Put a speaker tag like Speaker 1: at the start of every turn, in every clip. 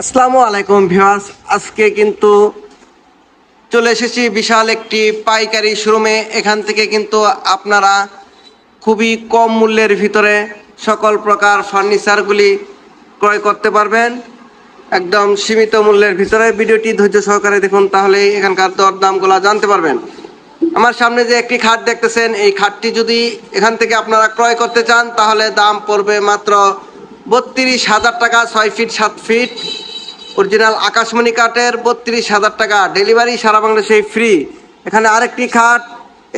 Speaker 1: আসসালামু আলাইকুম ভিউয়ার্স। আজকে কিন্তু চলে এসেছি বিশাল একটি পাইকারি শোরুমে। এখান থেকে কিন্তু আপনারা খুবই কম মূল্যের ভিতরে সকল প্রকার ফার্নিচারগুলি ক্রয় করতে পারবেন। একদম সীমিত মূল্যের ভিতরে। ভিডিওটি ধৈর্য সহকারে দেখুন তাহলে এখানকার দর দামগুলো জানতে পারবেন। আমার সামনে যে একটি খাট দেখতেছেন, এই খাটটি যদি এখান থেকে আপনারা ক্রয় করতে চান, তাহলে দাম পড়বে মাত্র বত্রিশ হাজার টাকা, ছয় ফিট, সাত ফিট। অরিজিনাল আকাশমণি কাঠের বত্রিশ হাজার টাকা। ডেলিভারি সারা বাংলাদেশে ফ্রি এখানে আরেকটি খাট।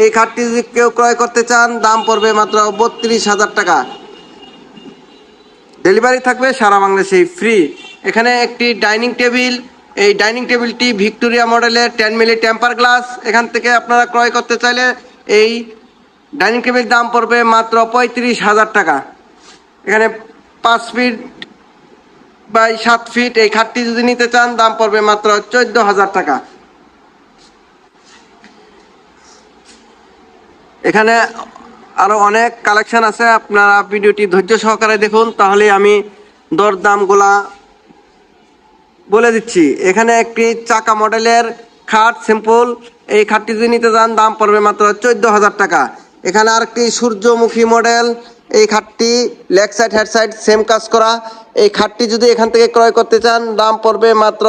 Speaker 1: এই খাটটি যদি কেউ ক্রয় করতে চান, দাম পড়বে মাত্র বত্রিশ হাজার টাকা। ডেলিভারি থাকবে সারা বাংলাদেশে ফ্রি এখানে একটি ডাইনিং টেবিল। এই ডাইনিং টেবিলটি ভিক্টোরিয়া মডেলের টেন মিলি টেম্পার গ্লাস। এখান থেকে আপনারা ক্রয় করতে চাইলে এই ডাইনিং টেবিল দাম পড়বে মাত্র পঁয়ত্রিশ হাজার টাকা। এখানে পাঁচ ফিট বাই সাত ফিট এই খাটটি যদি নিতে চান, দাম পড়বে মাত্র চোদ্দ হাজার টাকা। এখানে আরও অনেক কালেকশন আছে, আপনারা ভিডিওটি ধৈর্য সহকারে দেখুন, তাহলে আমি দর দামগুলা বলে দিচ্ছি। এখানে একটি চাকা মডেলের খাট সিম্পল এই খাটটি যদি নিতে চান, দাম পড়বে মাত্র চোদ্দ হাজার টাকা। এখানে আরেকটি সূর্যমুখী মডেল এই খাটটি leg side, head side same কাজ করা। এই খাটটি যদি এখান থেকে ক্রয় করতে চান, দাম পড়বে মাত্র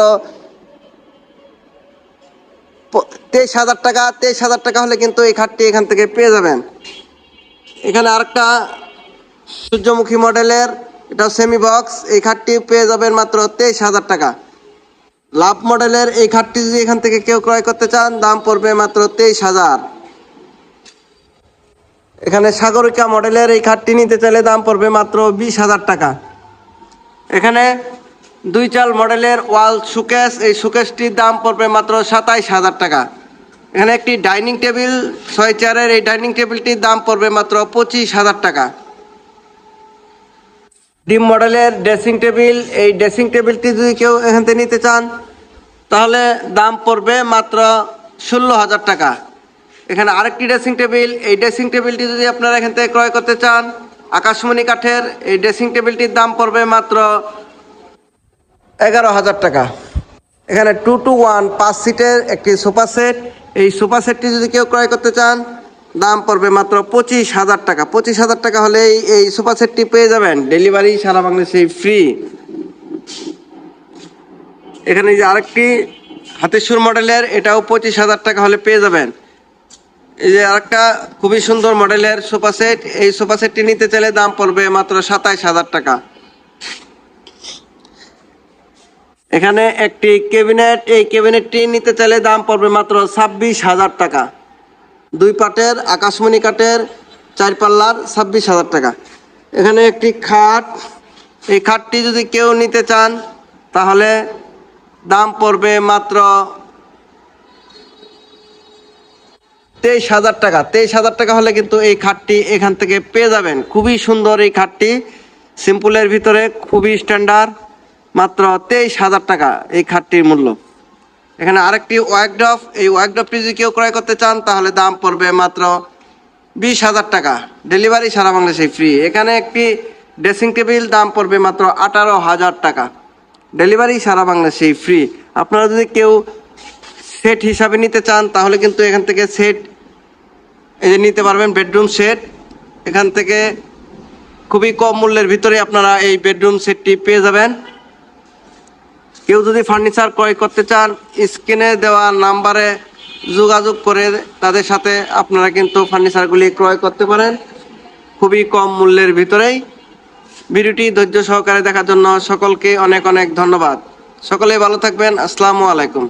Speaker 1: তেইশ হাজার টাকা। তেইশ হাজার টাকা হলে কিন্তু এই খাটটি এখান থেকে পেয়ে যাবেন। এখানে আরেকটা সূর্যমুখী মডেলের, এটা সেমি বক্স এই খাটটি পেয়ে যাবেন মাত্র তেইশ হাজার টাকা। লাভ মডেলের এই খাটটি যদি এখান থেকে কেউ ক্রয় করতে চান, দাম পড়বে মাত্র তেইশ হাজার। এখানে সাগরিকা মডেলের এই খাটটি নিতে চাইলে দাম পড়বে মাত্র বিশ হাজার টাকা। এখানে দুই চাল মডেলের ওয়াল সুকেস এই সুকেসটির দাম পড়বে মাত্র সাতাইশ হাজার টাকা। এখানে একটি ডাইনিং টেবিল, ছয় চেয়ারের এই ডাইনিং টেবিলটির দাম পড়বে মাত্র পঁচিশ হাজার টাকা। ডিম মডেলের ড্রেসিং টেবিল, এই ড্রেসিং টেবিলটি যদি কেউ এখান থেকে নিতে চান, তাহলে দাম পড়বে মাত্র ষোলো হাজার টাকা। এখানে আরেকটি ড্রেসিং টেবিল এই ড্রেসিং টেবিলটি যদি আপনারা এখান থেকে ক্রয় করতে চান, আকাশমণি কাঠের এই ড্রেসিং টেবিলটির দাম পড়বে মাত্র এগারো হাজার টাকা। এখানে টু টু ওয়ান পাঁচ সিটের একটি সোফা সেট এই সোফা সেটটি যদি কেউ ক্রয় করতে চান, দাম পড়বে মাত্র পঁচিশ হাজার টাকা। পঁচিশ হাজার টাকা হলেই এই সোফা সেটটি পেয়ে যাবেন ডেলিভারি সারা বাংলাদেশে ফ্রি এখানে যে আরেকটি হাতেশ্বর মডেলের এটাও পঁচিশ হাজার টাকা হলে পেয়ে যাবেন। এই যে আরেকটা খুবই সুন্দর মডেলের সোফা সেট, এই সোফা সেটটি নিতে চাইলে দাম পড়বে মাত্র সাতাইশ হাজার টাকা। এখানে একটি ক্যাবিনেট, এই ক্যাবিনেটটি নিতে চাইলে দাম পড়বে মাত্র ছাব্বিশ হাজার টাকা। দুই পাটের, আকাশমণি কাঠের চার পাল্লার ছাব্বিশ হাজার টাকা। এখানে একটি খাট, এই খাটটি যদি কেউ নিতে চান, তাহলে দাম পড়বে মাত্র তেইশ হাজার টাকা। তেইশ হাজার টাকা হলে কিন্তু এই খাটটি এখান থেকে পেয়ে যাবেন। খুবই সুন্দর এই খাটটি। সিম্পলের ভিতরে খুবই স্ট্যান্ডার্ড মাত্র তেইশ হাজার টাকা এই খাটটির মূল্য। এখানে আরেকটি ওয়াকডফ এই ওয়াকডফটি যদি কেউ ক্রয় করতে চান, তাহলে দাম পড়বে মাত্র বিশ হাজার টাকা। ডেলিভারি সারা বাংলাদেশে ফ্রি এখানে একটি ড্রেসিং টেবিল দাম পড়বে মাত্র আঠারো হাজার টাকা। ডেলিভারি সারা বাংলাদেশে ফ্রি আপনারা যদি কেউ সেট হিসাবে নিতে চান, তাহলে কিন্তু এখান থেকে সেট, এই যে নিতে পারবেন বেডরুম সেট। এখান থেকে খুবই কম মূল্যের ভিতরে আপনারা এই বেডরুম সেটটি পেয়ে যাবেন। কেউ যদি ফার্নিচার ক্রয় করতে চান, স্ক্রিনে দেওয়া নাম্বারে যোগাযোগ করে তাদের সাথে আপনারা কিন্তু ফার্নিচারগুলি ক্রয় করতে পারেন, খুবই কম মূল্যের ভিতরেই। ভিডিওটি ধৈর্য সহকারে দেখার জন্য সকলকে অনেক অনেক ধন্যবাদ। সকলে ভালো থাকবেন, আসসালামু আলাইকুম।